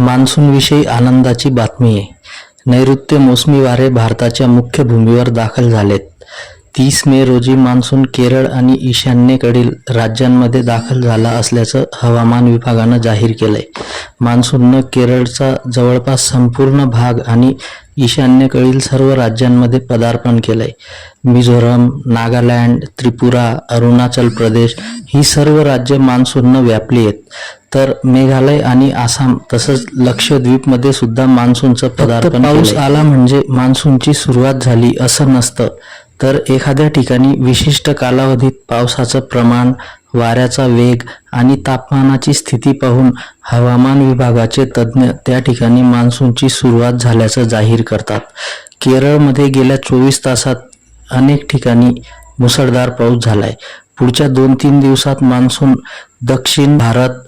मान्सूनविषयी आनंदाची बातमी आहे. नैऋत्य मोसमी वारे भारताच्या मुख्य भूमीवर दाखल झालेत. तीस मे रोजी मान्सून केरळ आणि ईशान्येकडील राज्यांमध्ये दाखल झाला असल्याचं हवामान विभागानं जाहीर केलंय. मान्सूननं केरळचा जवळपास संपूर्ण भाग आणि ईशान्येकडील सर्व राज्यांमध्ये पदार्पण केलंय. मिझोरम नागालँड त्रिपुरा अरुणाचल प्रदेश ही सर्व राज्य मान्सूननं व्यापली आहेत. तर मेघालय आणि आसाम तसंच लक्षद्वीपमध्ये सुद्धा मान्सूनचं पदार्पण पाऊस आला म्हणजे मान्सूनची सुरुवात झाली असं नसतं. तर एखाद्या ठिकाणी विशिष्ट कालावधीत पावसाचं प्रमाण वाऱ्याचा वेग आणि तापमानाची स्थिती पाहून हवामान विभागाचे तज्ज्ञ त्या ठिकाणी मान्सूनची सुरुवात झाल्याचं जाहीर करतात. केरळमध्ये गेल्या चोवीस तासात अनेक ठिकाणी मुसळधार पाऊस झालाय. पुढच्या दोन तीन दिवसात मान्सून दक्षिण भारत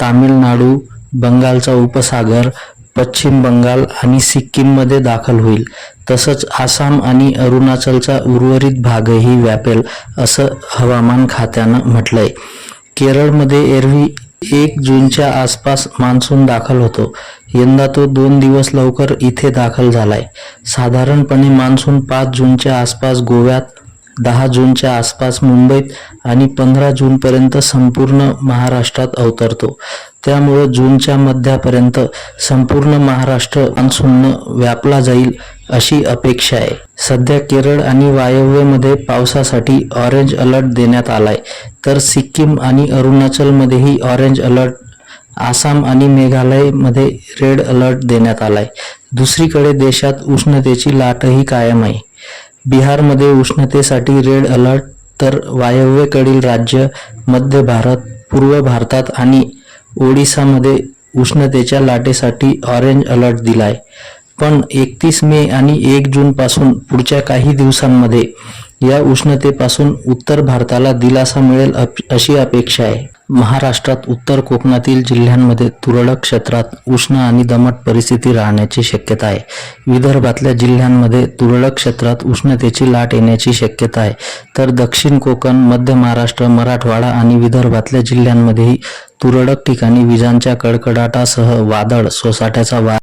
तामिळनाडू बंगालचा उपसागर पश्चिम बंगाल आणि सिक्कीममध्ये दाखल होईल. तसंच आसाम आणि अरुणाचलचा उर्वरित भागही व्यापेल असं हवामान खात्यानं म्हटलंय. केरळमध्ये एरवी एक जूनच्या आसपास मान्सून दाखल होतो. यंदा तो दोन दिवस लवकर इथे दाखल झालाय. साधारणपणे मान्सून पाच जूनच्या आसपास गोव्यात दहा जूनच्या आसपास मुंबईत आणि पंधरा जूनपर्यंत संपूर्ण महाराष्ट्रात अवतरतो. त्यामुळं जूनच्या मध्यापर्यंत संपूर्ण महाराष्ट्र मान्सूननं व्यापला जाईल अशी अपेक्षा आहे. सध्या केरळ आणि वायव्यमध्ये पावसासाठी ऑरेंज अलर्ट देण्यात आलाय. तर सिक्कीम आणि अरुणाचलमध्येही ऑरेंज अलर्ट आसाम आणि मेघालयमध्ये रेड अलर्ट देण्यात आलाय. दुसरीकडे देशात उष्णतेची लाटही कायम आहे. बिहारमध्ये उष्णतेसाठी रेड अलर्ट तर वायव्येकडील राज्य मध्य भारत पूर्व भारतात आणि ओडिसामध्ये उष्णतेच्या लाटेसाठी ऑरेंज अलर्ट दिलाय. पण एकतीस मे आणि एक जूनपासून पुढच्या काही दिवसांमध्ये या उष्णतेपासून उत्तर भारताला दिलासा मिळेल अप- अशी अपेक्षा आहे. महाराष्ट्रात उत्तर कोकणातील जिल्ह्यांमध्ये तुरळक क्षेत्रात उष्ण आणि दमट परिस्थिती राहण्याची शक्यता आहे. विदर्भातल्या जिल्ह्यांमध्ये तुरळक क्षेत्रात उष्णतेची लाट येण्याची शक्यता आहे. तर दक्षिण कोकण मध्य महाराष्ट्र मराठवाडा आणि विदर्भातल्या जिल्ह्यांमध्येही तुरळक ठिकाणी विजांच्या कडकडाटासह वादळ सोसाट्याचा वा